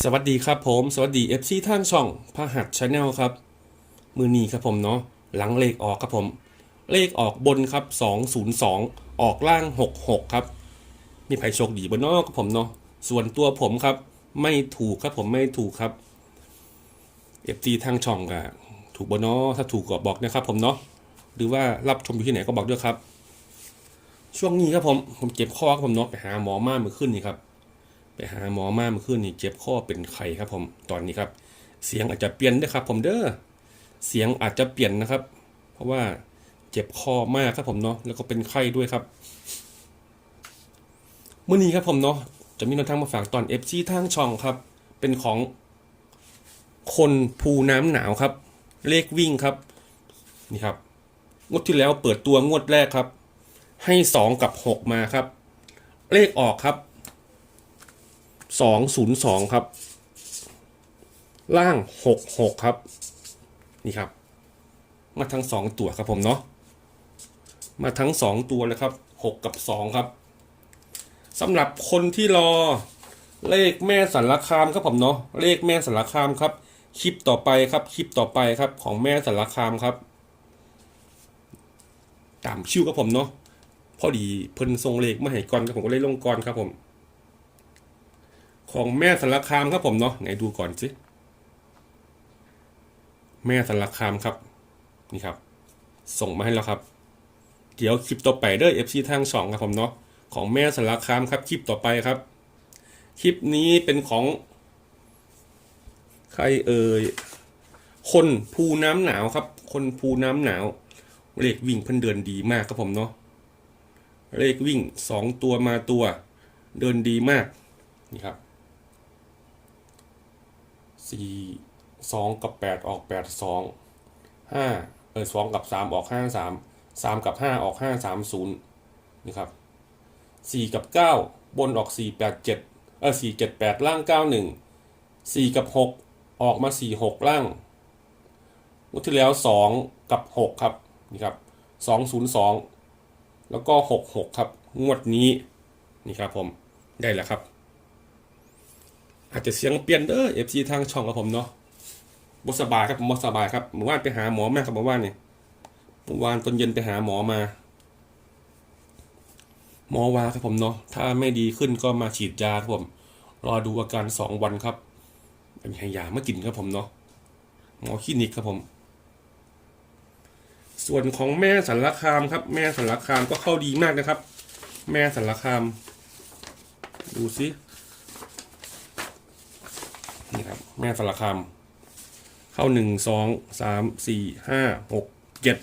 สวัสดีครับผม สวัสดี FC ท่างช่องพระหัสชาแนลครับ มือนีครับผมเนาะหลังเลขออกครับผม เลขออกบนครับ 202 ออกล่าง 66 ครับ มีไผโชคดีบนนอกครับผมเนาะส่วนตัวผมครับ ไม่ถูกครับผมไม่ถูกครับ FC ทางช่องก็ถูกบนนอถ้าถูกก็บอกนะครับผมเนาะหรือว่ารับชมอยู่ที่ไหนก็บอกด้วยครับ ช่วงนี้ครับผมผมเจ็บคอครับผมเนาะไปหาหมอมาเมื่อคืนนี่ครับ ไปหาหมอมาเมื่อคืนนี่เจ็บข้อเป็นไข้ครับผมตอนนี้ครับ เสียงอาจจะเปลี่ยนด้วยครับ ผมเด้อเสียงอาจจะเปลี่ยนนะครับ เพราะว่าเจ็บคอมากครับผมเนาะแล้วก็เป็นไข้ด้วยครับเมื่อนี้ครับผมเนาะจะมีนวทางมาฝากตอน FC ทางช่องครับ เป็นของคนภูน้ำหนาวครับ เลขวิ่งครับ นี่ครับ งวดที่แล้วเปิดตัวงวดแรกครับ ให้สองกับหกมาครับ เลขออกครับ สองศูนย์สองครับ ล่างหกหกครับ นี่ครับ มาทั้งสองตัวครับผมเนาะมาทั้งสองตัวเลยครับหกกับสองครับสำหรับคนที่รอเลขแม่สันลคามครับผมเนาะเลขแม่สันลคามครับคลิปต่อไปครับคลิปต่อไปครับของแม่สันลคามครับ ตามชื่อครับผมเนาะพอดีเพิ่นทรงเลขมาให้ก่อนครับผมก็เลยลงก่อนครับผม ของแม่สารคามครับผมเนาะไหนดูก่อนสิแม่สารคามครับ นี่ครับ ส่งมาให้แล้วครับ เดี๋ยวคลิปต่อไปเด้อ FC ทางสองครับผมเนาะของแม่สารคามครับคลิปต่อไปครับ คลิปนี้เป็นของ ใครเอ่ยคนภูน้ำหนาวครับ คนภูน้ำหนาวเลขวิ่งเพิ่นเดินดีมากครับผมเนาะเลขวิ่งสองตัวมาตัว เดินดีมากนี่ครับ สี่สองกับแปดออกแปดสองห้าเออสองกับสามออกห้าสามสามกับห้าออกห้าสามศูนย์นี่ครับสี่กับเก้าบนออกสี่แปดเจ็ดเออสี่เจ็ดแปดล่างเก้าหนึ่งสี่กับหกออกมาสี่หกล่างงวดที่แล้วสองกับหกครับนี่ครับสองศูนย์สองแล้วก็หกหกครับงวดนี้นี่ครับผมได้แล้วครับ อาจจะเสียงเปลี่ยนเด้อเอฟซีทางช่องกับผมเนาะบสบายครับบสบายครับเมื่อวานไปหาหมอมาครับเมื่อวานเนี่ยเมื่อวานตอนเย็นไปหาหมอมา หมอว่าครับผมเนาะถ้าไม่ดีขึ้นก็มาฉีดยาครับผมรอดูอาการสองวันครับเป็นให้ยามากินครับผมเนาะหมอคลินิกครับผม ส่วนของแม่สันลคามครับ แม่สันลคามก็เข้าดีมากนะครับ แม่สันลคาม ดูสิ นี่ครับ แม่สารคามเข้าหนึ่งสองสามสี่ห้าหกเจ็ด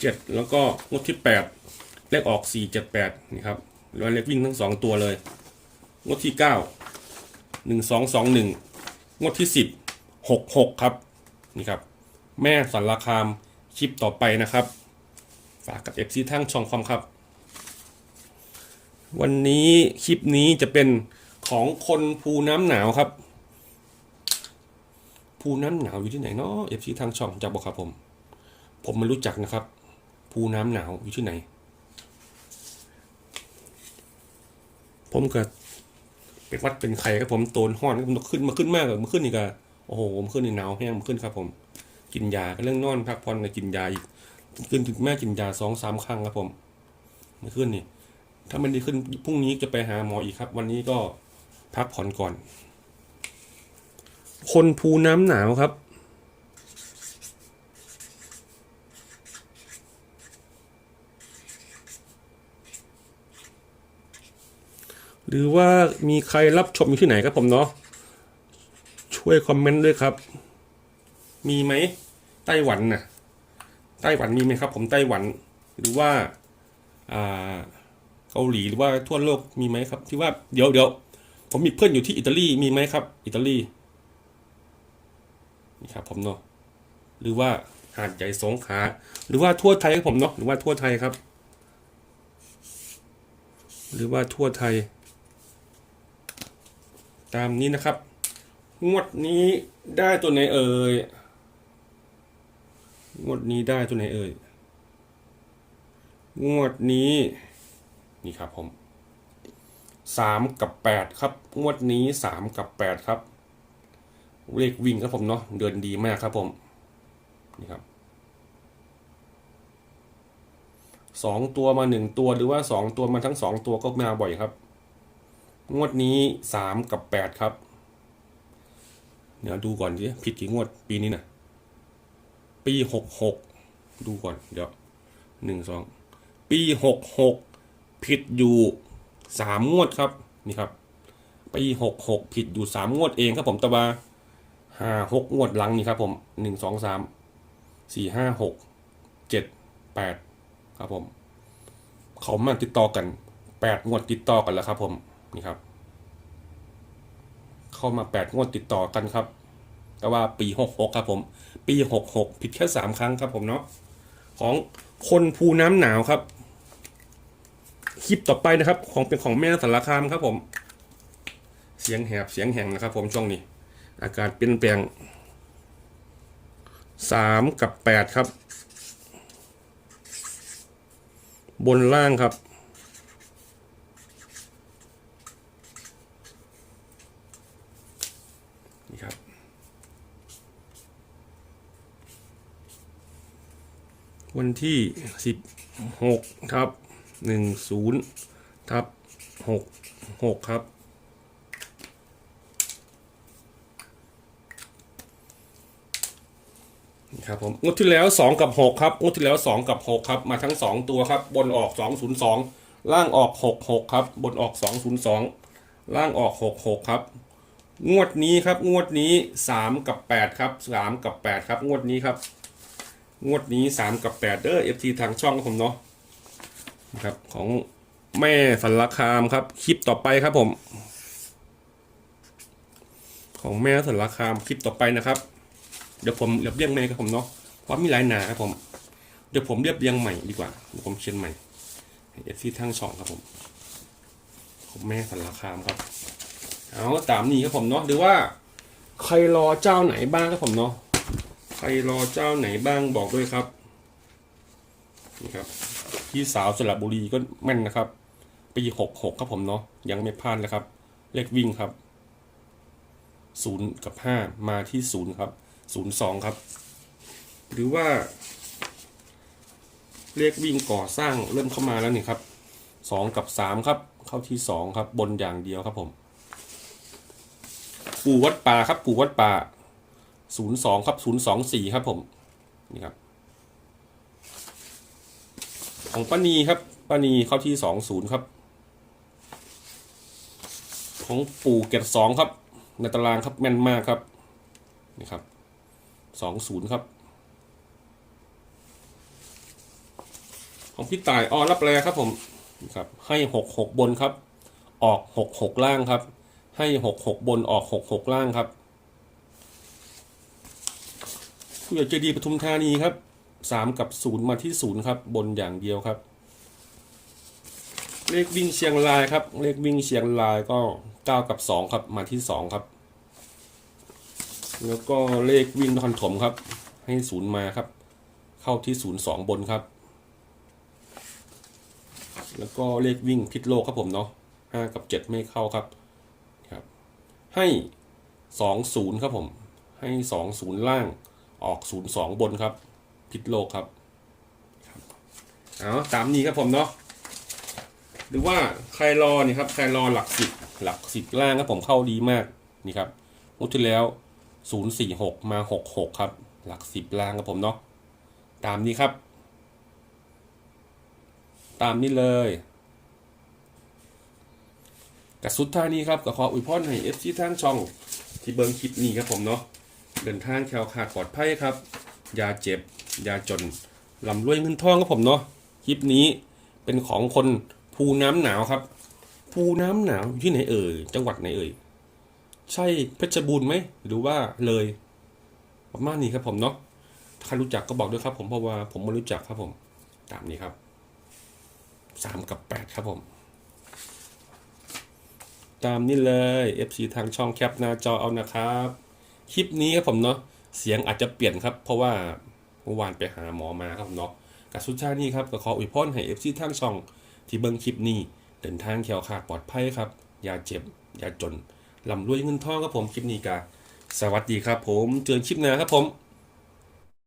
เจ็ดแล้วก็งวดที่แปดเลขออกสี่เจ็ดแปดนี่ครับแล้วเลขวิ่งทั้งสองตัวเลย งวดที่เก้าหนึ่งสองสองหนึ่งงวดที่สิบหกหกครับนี่ครับ แม่สารคามคลิปต่อไปนะครับ ฝากกับเอฟซีทั้งช่องความครับ วันนี้คลิปนี้จะเป็น ของคนภูน้ำหนาวครับ ภูน้ำหนาวอยู่ที่ไหนเนาะเอฟซีทางช่องจะบอกครับผม ผมไม่รู้จักนะครับ ภูน้ำหนาวอยู่ที่ไหน ผมก็เป็นวัดเป็นไข่ครับผมโตนห้อนมันขึ้นมาขึ้นมากเลยมันขึ้นอีกอะโอ้โหมันขึ้นในหนาวแห้งมันขึ้นครับ ผม กินยาก็เรื่องนอนพักผ่อนก็กินยาอีกขึ้นถึงแม่กินยาสองสามครั้งครับผมมันขึ้นนี่ถ้ามันดีขึ้นพรุ่งนี้จะไปหาหมออีกครับ วันนี้ก็ พักผ่อนก่อน คนภูน้ำหนาวครับ หรือว่ามีใครรับชมอยู่ที่ไหนครับผมเนาะช่วยคอมเมนต์ด้วยครับ มีไหมไต้หวันน่ะไต้หวันมีไหมครับผมไต้หวันหรือว่าอ่าเกาหลีหรือว่าทั่วโลกมีไหมครับ ที่ว่าเดี๋ยวเดี๋ยว ผมมีเพื่อนอยู่ที่อิตาลีมีไหมครับ อิตาลีนี่ครับผมเนาะหรือว่าหาดใหญ่สงขาหรือว่าทั่วไทยครับผมเนาะหรือว่าทั่วไทยครับ หรือว่าทั่วไทย ตามนี้นะครับ งวดนี้ได้ตัวไหนเอ่ยงวดนี้ได้ตัวไหนเอ่ยงวดนี้ นี่ครับผม สามกับแปดครับ งวดนี้สามกับแปดครับเลขวิ่งครับผมเนาะเดินดีมากครับผมนี่ครับสองตัวมาหนึ่งตัวหรือว่าสองตัวมาทั้งสองตัวก็มาบ่อยครับ งวดนี้สามกับแปดครับ เดี๋ยวดูก่อนดิผิดกี่งวดปีนี้นะปีหกหกดูก่อน เดี๋ยวหนึ่งสองปีหกหกผิดอยู่ สามงวดครับนี่ครับปีหกหกผิดอยู่สามงวดเองครับผมแตะวาห้าหกงวดหลังนี่ครับผมหนึ่งสองสามสี่ห้าหกเจ็ดแปดครับผม เขามาติดต่อกันแปดงวดติดต่อกันแล้วครับ ผมนี่ครับ เข้ามาแปดงวดติดต่อกันครับ แต่ว่าปีหกหกครับผม ปีหกหกผิดแค่สามครั้งครับผมเนาะของคนภูน้ำหนาวครับ ลิปต่อไปนะครับ ของเป็นของแม่สารคามครับผม เสียงแหบเสียงแหงนะครับ ผมช่วงนี้ อากาศเปลี่ยนแปลงสามกับแปดครับ บนล่างครับนี่ครับวันที่สิบหกทับ หนึ่งศูนย์ทับหกหกครับนี่ครับผมงวดที่แล้วสองกับหกครับงวดที่แล้วสองกับหกครับ มาทั้งสองตัวครับ บนออกสองศูนย์สองล่างออกหกหกครับ บนออกสองศูนย์สองล่างออกหกหกครับ งวดนี้ครับ งวดนี้สามกับแปดครับสามกับแปดครับ งวดนี้ครับ งวดนี้สามกับแปดเด้อเอฟทีทางช่องครับผมเนาะ นะครับของแม่สันลคามครับ คลิปต่อไปครับผม ของแม่สันลคามคลิปต่อไปนะครับ เดี๋ยวผมเรียบเรียงใหม่ครับผมเนาะเพราะมีหลายหนาครับผม เดี๋ยวผมเรียบเรียงใหม่ดีกว่าเดี๋ยวผมเขียนใหม่เอฟซีทั้งสองครับผมของแม่สันลคามครับเอาตามนี้ครับผมเนาะหรือว่า ใครรอเจ้าไหนบ้างครับผมเนาะใครรอเจ้าไหนบ้างบอกด้วยครับนี่ครับ พี่สาวสระบุรีก็แม่นนะครับ ปีหกหกครับผมเนาะยังไม่พลาดเลยครับ เลขวิ่งครับศูนย์กับห้ามาที่ศูนย์ครับศูนย์สองครับ หรือว่า เลขวิ่งก่อสร้างเริ่มเข้ามาแล้วนี่ครับสองกับสามครับ เข้าที่สองครับ บนอย่างเดียวครับผม ปู่วัดป่าครับ ปู่วัดป่าศูนย์สองครับศูนย์สองสี่ครับผม นี่ครับ ของป้านีครับป้านีเข้าที่สองศูนย์ครับ ของปู่เกตสองครับในตารางครับแม่นมากครับนี่ครับสองศูนย์ครับ ของพี่ต่ายออรับแรครับผมนี่ครับ ให้หกหกบนครับ ออกหกหกล่างครับ ให้หกหกบนออกหกหกล่างครับผู้ใหญ่ใจดีปทุมธานีครับ สามกับศูนย์มาที่ศูนย์ครับบนอย่างเดียวครับ เลขวิ่งเชียงรายครับ เลขวิ่งเชียงรายก็เก้ากับสองครับมาที่สองครับ แล้วก็เลขวิ่งนครถมครับ ให้ศูนย์มาครับ เข้าที่ศูนย์สองบนครับ แล้วก็เลขวิ่งพิษโลกครับผมเนาะห้ากับเจ็ดไม่เข้าครับครับ ให้สองศูนย์ครับผมให้สองศูนย์ล่างออกศูนย์สองบนครับ พิษโลกครับเอาตามนี้ครับผมเนาะหรือว่าใครรอนี่ครับใครรอหลักสิบหลักสิบล่างครับผมเข้าดีมากนี่ครับงวดที่แล้วศูนย์สี่หกมาหกหกครับ หลักสิบล่างครับผมเนาะตามนี้ครับ ตามนี้เลยกับสุดท้ายนี้ครับก็ขออวยพรให้เอฟซีทางช่องที่เบิงคลิปนี้ครับผมเนาะเดินทางแคล้วคลาดปลอดภัยครับ อย่าเจ็บ ยาจนลำรวยเงินทองครับผมเนาะคลิปนี้เป็นของคนภูน้ำหนาวครับ ภูน้ำหนาวอยู่ที่ไหนเอ่ยจังหวัดไหนเอ่ยใช่เพชรบูรณ์ไหมหรือว่าเลยประมาณนี้ครับผมเนาะถ้าใครรู้จักก็บอกด้วยครับ ผมเพราะว่าผมไม่รู้จักครับผม ตามนี้ครับสามกับแปดครับผม ตามนี้เลย FC ทางช่องแคปหน้าจอเอานะครับ คลิปนี้ครับผมเนาะเสียงอาจจะเปลี่ยนครับ เพราะว่า มื่อวานไปหาหมอมาครับเนาะกับสุดท้ายนี้ครับก็ขออวยพรให้เอฟซีทั้งช่องที่เบิ้งคลิปนี้ เดินทางแข็งขาดปลอดภัยครับอย่าเจ็บอย่าจนลำรวยเงินทองครับผมคลิปนี้กาสวัสดีครับผมเจอกันคลิปหน้าครับผม